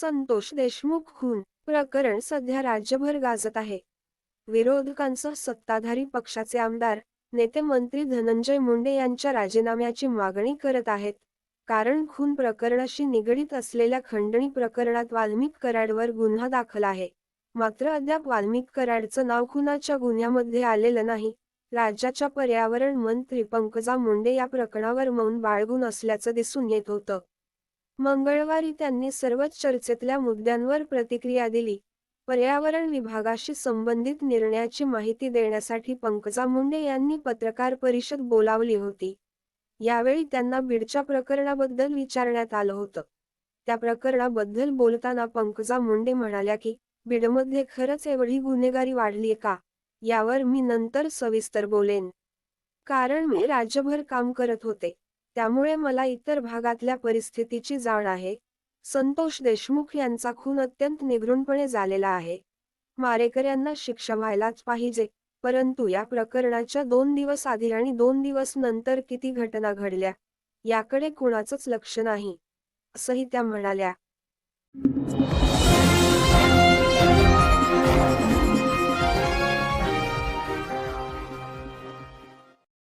संतोष देशमुख खून प्रकरण सध्या राज्यभर गाजत आहे. विरोधकांसह सत्ताधारी पक्षाचे आमदार नेते मंत्री धनंजय मुंडे यांच्या राजीनाम्याची मागणी करत आहेत. कारण खून प्रकरणाशी निगडीत असलेल्या खंडणी प्रकरणात वाल्मिक कराडवर गुन्हा दाखल आहे. मात्र अद्याप वाल्मिक कराडचं नाव खुनाच्या गुन्ह्यामध्ये आलेलं नाही. राज्याच्या पर्यावरण मंत्री पंकजा मुंडे या प्रकरणावर मौन बाळगून असल्याचं दिसून येत होतं. मंगळवारी त्यांनी सर्वच चर्चेतल्या मुद्द्यांवर प्रतिक्रिया दिली. पर्यावरण विभागाशी संबंधित निर्णयाची माहिती देण्यासाठी पंकजा मुंडे यांनी पत्रकार परिषद बोलावली होती. यावेळी त्यांना बीडच्या प्रकरणाबद्दल विचारण्यात आलं होतं. त्या प्रकरणाबद्दल बोलताना पंकजा मुंडे म्हणाल्या की बीडमध्ये खरंच एवढी गुन्हेगारी वाढलीय का? यावर मी नंतर सविस्तर बोलेन. कारण मी राज्यभर काम करत होते. त्यामुळे मला इतर भागातल्या परिस्थितीची जाण आहे. संतोष देशमुख यांचा खून अत्यंत निघृणपणे झालेला आहे. मारेकऱ्यांना शिक्षा व्हायलाच पाहिजे परंतु या प्रकरणाच्या दोन दिवस आधी आणि दोन दिवस नंतर किती घटना घडल्या याकडे कुणाचंच लक्ष नाही असंही त्या म्हणाल्या.